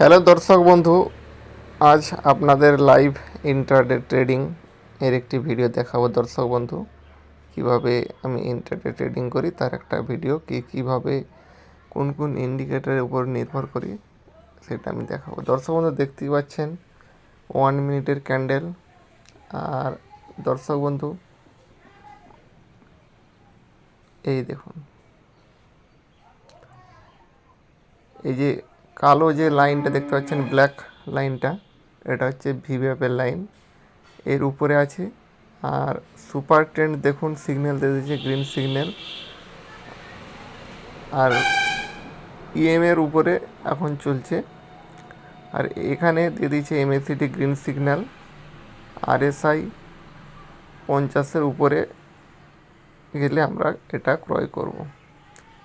Hello দর্শক বন্ধু, আজ আপনাদের লাইভ ইন্টারডে ট্রেডিং এর একটি ভিডিও দেখাবো দর্শক বন্ধু। কীভাবে আমি ইন্টারডে ট্রেডিং করি, তার একটা ভিডিও কি, কীভাবে, কোন কোন ইন্ডিকেটরের উপর নির্ভর করি, সেটা আমি দেখাবো। দর্শক বন্ধু, দেখতেই পাচ্ছেন ওয়ান মিনিটের ক্যান্ডেল আর দর্শক বন্ধু, এই দেখুন, এই যে কালো যে লাইনটা দেখতে পাচ্ছেন ব্ল্যাক লাইনটা, এটা হচ্ছে ভিভ্যাপের লাইন। এর উপরে আছে, আর সুপার ট্রেন্ড দেখুন, সিগন্যাল দিয়ে দিয়েছে, গ্রিন সিগন্যাল। আর ইএম এর উপরে এখন চলছে, আর এখানে দিয়ে দিয়েছে এমএসিটি গ্রিন সিগন্যাল। আরএসআই পঞ্চাশের উপরে গেলে আমরা এটা ক্রয় করব।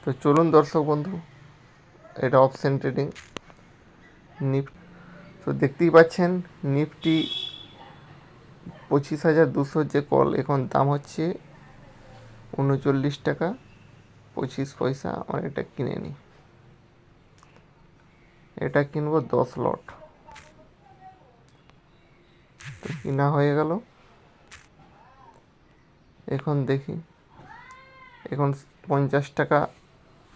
তো চলুন দর্শক বন্ধু এটা অপশন ট্রেডিং নিফটি তো দেখতেই পাচ্ছেন নিফটি পঁচিশ হাজার দুশো যে কল এখন দাম হচ্ছে উনচল্লিশ টাকা, পঁচিশ পয়সা, আমার এটা কিনে নিই। এটা কিনবো দশ লট তো কিনা হয়ে গেল। এখন দেখি, এখন পঞ্চাশ টাকা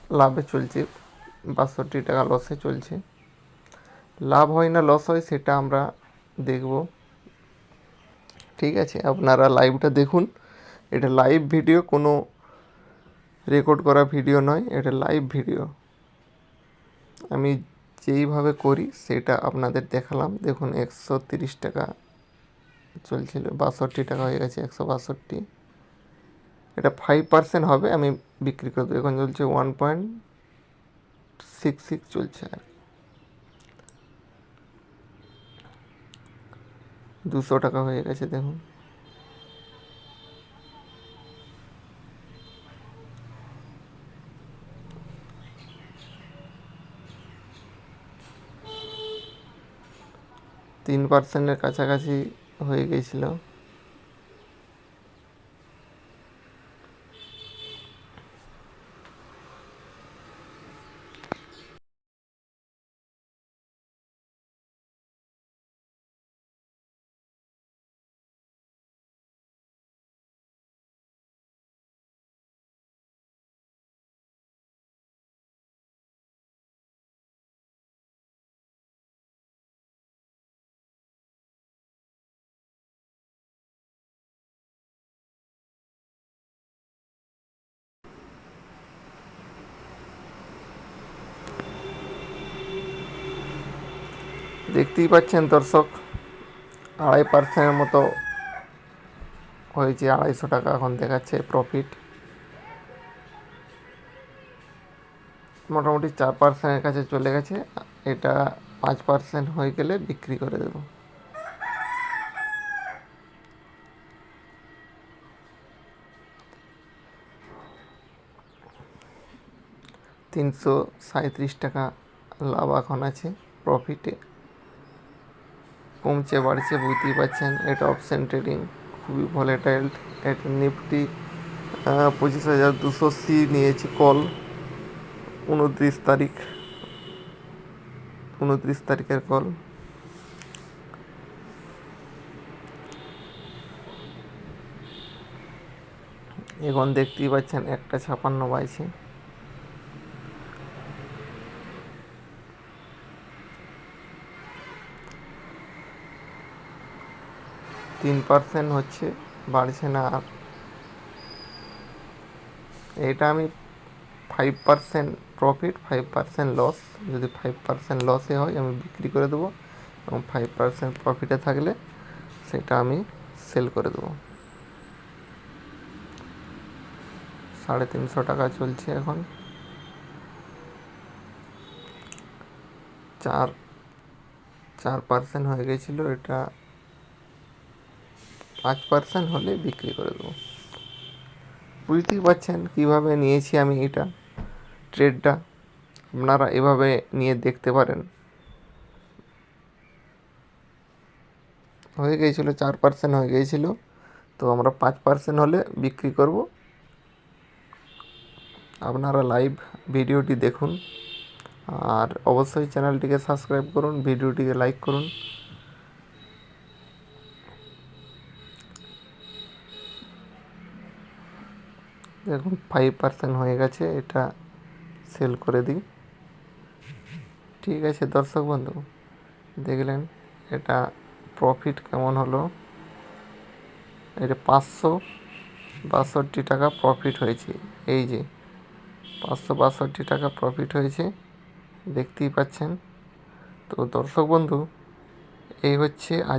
লাভে চলছে। বাষট্টি টাকা লসে চলছে। লাভ হয় না লস হয়, সেটা আমরা দেখব। ঠিক আছে, আপনারা লাইভটা দেখুন। এটা লাইভ ভিডিও কোনো রেকর্ড করা ভিডিও নয়, এটা লাইভ ভিডিও আমি যেইভাবে করি, সেটা আপনাদের দেখালাম। দেখুন, একশো তিরিশ টাকা চলছিল, বাষট্টি টাকা হয়ে গেছে, একশো বাষট্টি। এটা ফাইভ পার্সেন্ট হবে, আমি বিক্রি করে দেবো। এখন চলছে ওয়ান পয়েন্ট সিক্স সিক্স চলছে। আর দুশো টাকা হয়ে গেছে দেখুন। তিন পার্সেন্টের কাছাকাছি হয়ে গেছিল। দেখতেই পাচ্ছেন দর্শক, আড়াই পার্সেন্টের মতো হয়েছে, আড়াইশো টাকা এখন দেখাচ্ছে প্রফিট মোটামুটি চার পার্সেন্টের কাছে চলে গেছে, এটা পাঁচ পার্সেন্ট হয়ে গেলে বিক্রি করে দেবো। তিনশো সাঁত্রিশ টাকা লাভ এখন আছে প্রফিটে কমছে, বাড়ছে, বুঝতেই পারছেন। এটা অপশন ট্রেডিং খুবই ভলেটাইল এটা নিফটি পঁচিশ হাজার দুশো সি নিয়েছি কল উনত্রিশ তারিখ, উনত্রিশ তারিখের কল এখন দেখতেই পাচ্ছেন, একটা ছাপান্ন বাইছে তিন পার্সেন্ট হচ্ছে, বাড়ছে না আর। এটা আমি five percent profit five percent loss যদি ফাইভ পার্সেন্ট লসে হয়, আমি বিক্রি করে দেবো এবং ফাইভ পার্সেন্ট প্রফিটে থাকলে সেটা আমি সেল করে দেবো। সাড়ে তিনশো টাকা চলছে এখন। চার চার পার্সেন্ট হয়ে গেছিল, এটা পাঁচ পার্সেন্ট হলে বিক্রি করে দেবো। বুঝতেই পারছেন কীভাবে নিয়েছি আমি এটা ট্রেডটা আপনারা এভাবে নিয়ে দেখতে পারেন। হয়ে গিয়েছিল, চার পার্সেন্ট হয়ে গিয়েছিল। তো আমরা পাঁচ পার্সেন্ট হলে বিক্রি করব। আপনারা লাইভ ভিডিওটি দেখুন। আর অবশ্যই চ্যানেলটিকে সাবস্ক্রাইব করুন, ভিডিওটিকে লাইক করুন। দেখুন ফাইভ পার্সেন্ট হয়ে গেছে, এটা সেল করে দিই। ঠিক আছে, দর্শক বন্ধু, দেখলেন এটা প্রফিট কেমন হলো? এটা পাঁচশো বাষট্টি টাকা প্রফিট হয়েছে। এই যে, পাঁচশো বাষট্টি টাকা প্রফিট হয়েছে, দেখতেই পাচ্ছেন। তো দর্শক বন্ধু, এই হচ্ছে আজ